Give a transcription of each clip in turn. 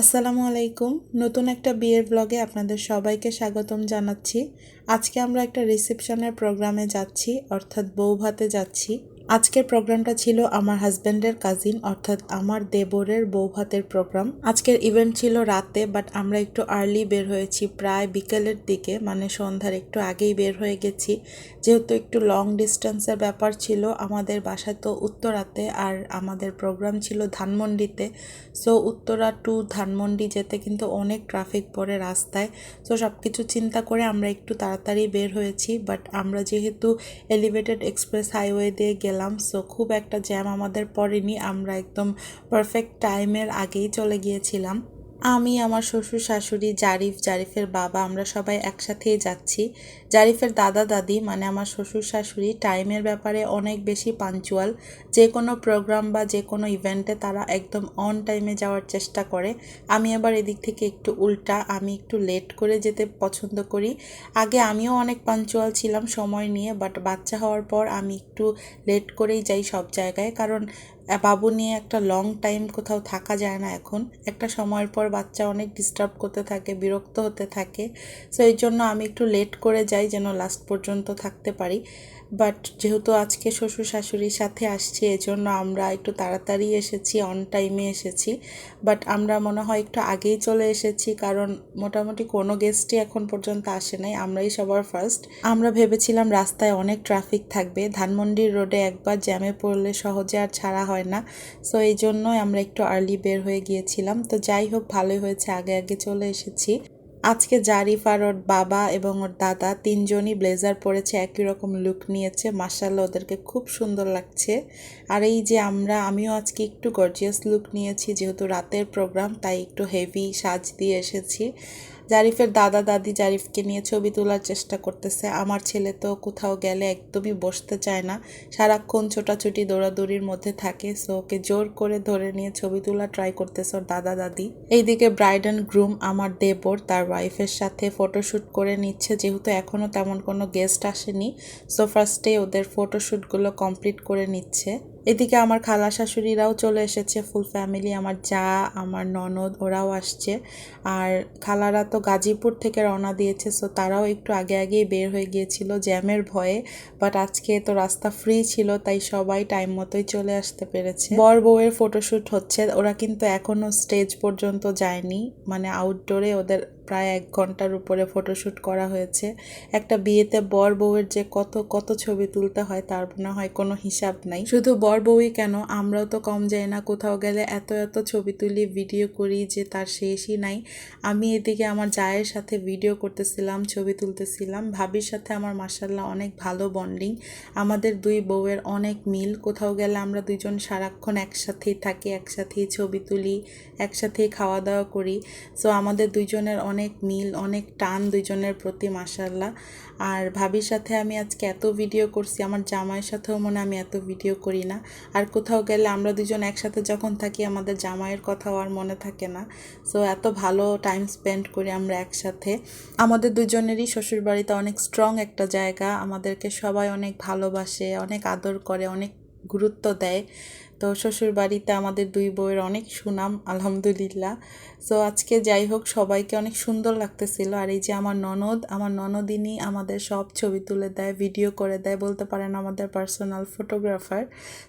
আসসালামু আলাইকুম। নতুন একটা বিয়ের ব্লগে আপনাদের সবাইকে স্বাগতম জানাচ্ছি। আজকে আমরা একটা রিসেপশনের প্রোগ্রামে যাচ্ছি, অর্থাৎ বৌভাতে যাচ্ছি। আজকের প্রোগ্রামটা ছিল আমার হাজব্যান্ডের কাজিন অর্থাৎ আমার দেবরের বৌভাতের প্রোগ্রাম। আজকের ইভেন্ট ছিল রাতে বাট আমরা একটু আর্লি বের হয়েছি, প্রায় বিকেলের দিকে মানে সন্ধ্যার একটু আগেই বের হয়ে গেছি। যেহেতু একটু লং ডিস্টেন্সের ব্যাপার ছিল আমাদের বাসা তো উত্তরাতে আর আমাদের প্রোগ্রাম ছিল ধানমন্ডিতে। সো উত্তরা টু ধানমন্ডি যেতে কিন্তু অনেক ট্রাফিক পড়ে রাস্তায়। সো সব কিছু চিন্তা করে আমরা একটু তাড়াতাড়ি বের হয়েছি বাট আমরা যেহেতু এলিভেটেড এক্সপ্রেস হাইওয়ে দিয়ে গেলাম সো খুব একটা জ্যাম আমাদের পড়েনি। আমরা একদম পারফেক্ট টাইমের আগেই চলে গিয়েছিলাম। আমি, আমার শ্বশুর, শাশুড়ি, জারিফ, জারিফের বাবা, আমরা সবাই একসাথেই যাচ্ছি। জারিফের দাদা, দাদি মানে আমার শ্বশুর, শাশুড়ি, টাইমের ব্যাপারে অনেক বেশি পাঞ্চুয়াল যে কোনো প্রোগ্রাম বা যে কোনো ইভেন্টে তারা একদম অন টাইমে যাওয়ার চেষ্টা করে। আমি আবার এদিক থেকে একটু উল্টা, আমি একটু লেট করে যেতে পছন্দ করি। আগে আমিও অনেক পাঞ্চুয়াল ছিলাম সময় নিয়ে বাট বাচ্চা হওয়ার পর আমি একটু লেট করেই যাই সব জায়গায়। কারণ বাবু নিয়ে একটা লং টাইম কোথাও থাকা যায় না এখন। একটা সময়ের পর বাচ্চা অনেক ডিস্টার্ব করতে থাকে, বিরক্ত হতে থাকে। সো এই জন্য আমি একটু লেট করে যাই যেন লাস্ট পর্যন্ত থাকতে পারি। বাট যেহেতু আজকে শ্বশুর শাশুড়ির সাথে আসছি এজন্য আমরা একটু তাড়াতাড়ি এসেছি অন টাইমে এসেছি। বাট আমরা মনে হয় একটু আগেই চলে এসেছি, কারণ মোটামুটি কোনো গেস্টই এখন পর্যন্ত আসে নাই। আমরাই সবার ফার্স্ট আমরা ভেবেছিলাম রাস্তায় অনেক ট্রাফিক থাকবে। ধানমন্ডির রোডে একবার জ্যামে পড়লে সহজে আর ছাড়া হয় না। সো এই জন্যই আমরা একটু আর্লি বের হয়ে গিয়েছিলাম। তো যাই হোক, ভালোই হয়েছে। আগে আগে চলে এসেছি। আজকে জারিফ আর ওর বাবা এবং ওর দাদা তিনজনই ব্লেজার পরেছে, একই রকম লুক নিয়েছে। মার্শাল্লাহ ওদেরকে খুব সুন্দর লাগছে। আর এই যে আমরা, আমিও আজকে একটু গর্জিয়াস লুক নিয়েছি, যেহেতু রাতের প্রোগ্রাম তাই একটু হেভি সাজ দিয়ে এসেছি। জারিফের দাদা দাদি জারিফকে নিয়ে ছবি তোলার চেষ্টা করতেছে। আমার ছেলে তো কোথাও গেলে একদমই বসতে চায় না। সারাক্ষণ ছোটাছুটি দৌড়াদৌড়ির মধ্যে থাকে সো ওকে জোর করে ধরে নিয়ে ছবি তোলা ট্রাই করতেছে ওর দাদা দাদি। এইদিকে ব্রাইড অ্যান্ড গ্রুম আমার দেবর, তার ওয়াইফের সাথে ফটোশ্যুট করে নিচ্ছে, যেহেতু এখনও তেমন কোনো গেস্ট আসেনি। সো ফার্স্টে ওদের ফটোশ্যুটগুলো কমপ্লিট করে নিচ্ছে। এদিকে আমার খালা শাশুড়িরাও চলে এসেছে ফুল ফ্যামিলি আমার যা, আমার ননদ, ওরাও আসছে। আর খালারা তো গাজীপুর থেকে রওনা দিয়েছে সো তারাও একটু আগে আগেই বের হয়ে গিয়েছিল জ্যামের ভয়ে। বাট আজকে তো রাস্তা ফ্রি ছিল, তাই সবাই টাইম মতোই চলে আসতে পেরেছে। বর বউয়ের ফটোশ্যুট হচ্ছে, ওরা কিন্তু এখনও স্টেজ পর্যন্ত যায়নি মানে আউটডোরে ওদের প্রায় এক ঘণ্টার উপরে ফটোশ্যুট করা হয়েছে। একটা বিয়েতে বর বউয়ের যে কত কত ছবি তুলতে হয় তার না হয় কোনো হিসাব নাই। শুধু বর বউই কেন? আমরাও তো কম যাই না। কোথাও গেলে এত এত ছবি তুলি, ভিডিও করি যে তার শেষই নাই। আমি এদিকে আমার জায়ের সাথে ভিডিও করতেছিলাম, ছবি তুলতেছিলাম। ভাবির সাথে আমার মার্শাল্লাহ অনেক ভালো বন্ডিং। আমাদের দুই বউয়ের অনেক মিল। কোথাও গেলে আমরা দুইজন সারাক্ষণ একসাথেই থাকি, একসাথেই ছবি তুলি, একসাথেই খাওয়া দাওয়া করি। সো আমাদের দুইজনের অনেক মিল, অনেক টান দুইজনের প্রতি মাসাল্লাহ আর ভাবির সাথে আমি আজকে এত ভিডিও করছি, আমার জামাইয়ের সাথেও মনে আমি এত ভিডিও করি না। আর কোথাও গেলে আমরা দুজন একসাথে যখন থাকি, আমাদের জামাইয়ের কথাও আর মনে থাকে না। সো এত ভালো টাইম স্পেন্ড করি আমরা একসাথে। আমাদের দুজনেরই শ্বশুরবাড়িতে অনেক স্ট্রং একটা জায়গা। আমাদেরকে সবাই অনেক ভালোবাসে, অনেক আদর করে, অনেক গুরুত্ব দেয়। তো শ্বশুর বাড়িতে আমাদের দুই বউয়ের অনেক সুনাম, আলহামদুলিল্লাহ। সো আজকে যাই হোক, সবাইকে অনেক সুন্দর লাগতেছিল। আর এই যে আমার ননদ, আমার ননদিনই আমাদের সব ছবি তুলে দেয় ভিডিও করে দেয়, বলতে পারেন আমাদের পার্সোনাল ফটোগ্রাফার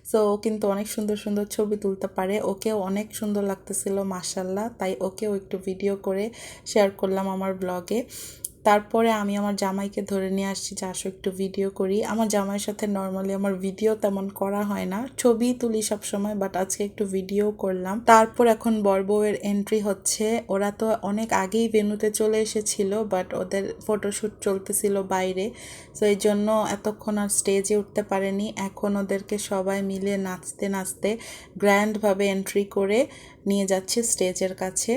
সো ও কিন্তু অনেক সুন্দর সুন্দর ছবি তুলতে পারে। ওকেও অনেক সুন্দর লাগতেছিল মাসাল্লাহ তাই ওকেও একটু ভিডিও করে শেয়ার করলাম আমার ব্লগে তারপরে আমি আমার জামাইকে ধরে নিয়ে আসছি যে, আসো একটু ভিডিও করি। আমার জামাইয়ের সাথে নর্মালি আমার ভিডিও তেমন করা হয় না। ছবি তুলি সব সময় বাট আজকে একটু ভিডিও করলাম। তারপর এখন বর বউয়ের এন্ট্রি হচ্ছে। ওরা তো অনেক আগেই ভেনুতে চলে এসেছিল বাট ওদের ফটোশ্যুট চলতেছিল বাইরে। তো এই জন্য এতক্ষণ আর স্টেজে উঠতে পারেনি। এখন ওদেরকে সবাই মিলে নাচতে নাচতে গ্র্যান্ডভাবে এন্ট্রি করে নিয়ে যাচ্ছে স্টেজের কাছে।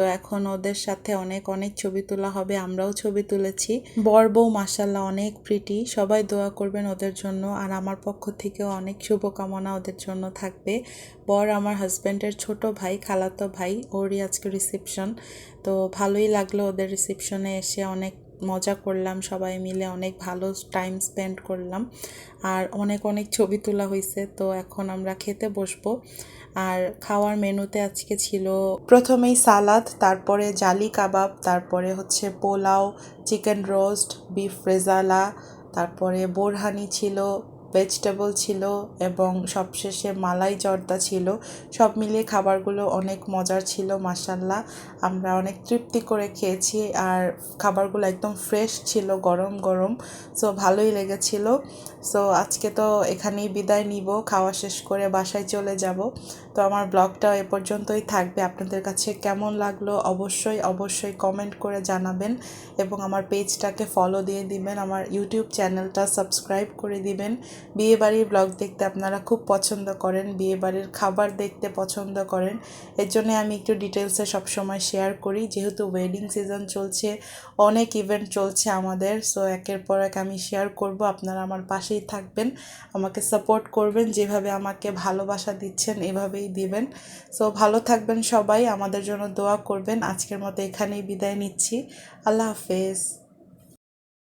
তো এখন ওদের সাথে অনেক অনেক ছবি তোলা হবে, আমরাও ছবি তুলেছি। বর বউ মাসাল্লাহ অনেক প্রিটি সবাই দোয়া করবেন ওদের জন্য, আর আমার পক্ষ থেকেও অনেক শুভকামনা ওদের জন্য থাকবে। বর আমার হাজব্যান্ডের ছোট ভাই, খালাতো ভাই, ওরই আজকে রিসেপশন তো ভালোই লাগল ওদের রিসেপশনে এসে অনেক মজা করলাম, সবাই মিলে অনেক ভালো টাইম স্পেন্ড করলাম। আর অনেক অনেক ছবি তোলা হয়েছে তো এখন আমরা খেতে বসবো। আর খাওয়ার মেনুতে আজকে ছিল প্রথমেই সালাদ, তারপরে জালি কাবাব, তারপরে হচ্ছে pulao chicken roast beef rezala তারপরে বোরহানি ছিল ভেজিটেবল ছিল এবং সবশেষে মালাই জর্দা ছিল। সব মিলিয়ে খাবারগুলো অনেক মজার ছিল মাসাল্লাহ আমরা অনেক তৃপ্তি করে খেয়েছি আর খাবারগুলো একদম ফ্রেশ ছিল, গরম গরম। সো ভালোই লেগেছিল। সো আজকে তো এখানেই বিদায় নিব, খাওয়া শেষ করে বাসায় চলে যাব। তো আমার ব্লগটা এ পর্যন্তই থাকবে। আপনাদের কাছে কেমন লাগল অবশ্যই অবশ্যই কমেন্ট করে জানাবেন এবং আমার পেজটাকে ফলো দিয়ে দিবেন, আমার ইউটিউব চ্যানেলটা সাবস্ক্রাইব করে দিবেন। বিয়েবাড়ির ব্লগ দেখতে আপনারা খুব পছন্দ করেন, বিয়েবাড়ির খাবার দেখতে পছন্দ করেন। এর জন্য আমি একটু ডিটেলসে সবসময় শেয়ার করি। যেহেতু ওয়েডিং সিজন চলছে, অনেক ইভেন্ট চলছে আমাদের সো একের পর এক আমি শেয়ার করব। আপনারা আমার পাশেই থাকবেন, আমাকে সাপোর্ট করবেন, যেভাবে আমাকে ভালোবাসা দিচ্ছেন, এভাবেই দিবেন। সো ভালো থাকবেন সবাই, আমাদের জন্য দোয়া করবেন। আজকের মতো এখানেই বিদায় নিচ্ছি। আল্লাহ হাফেজ।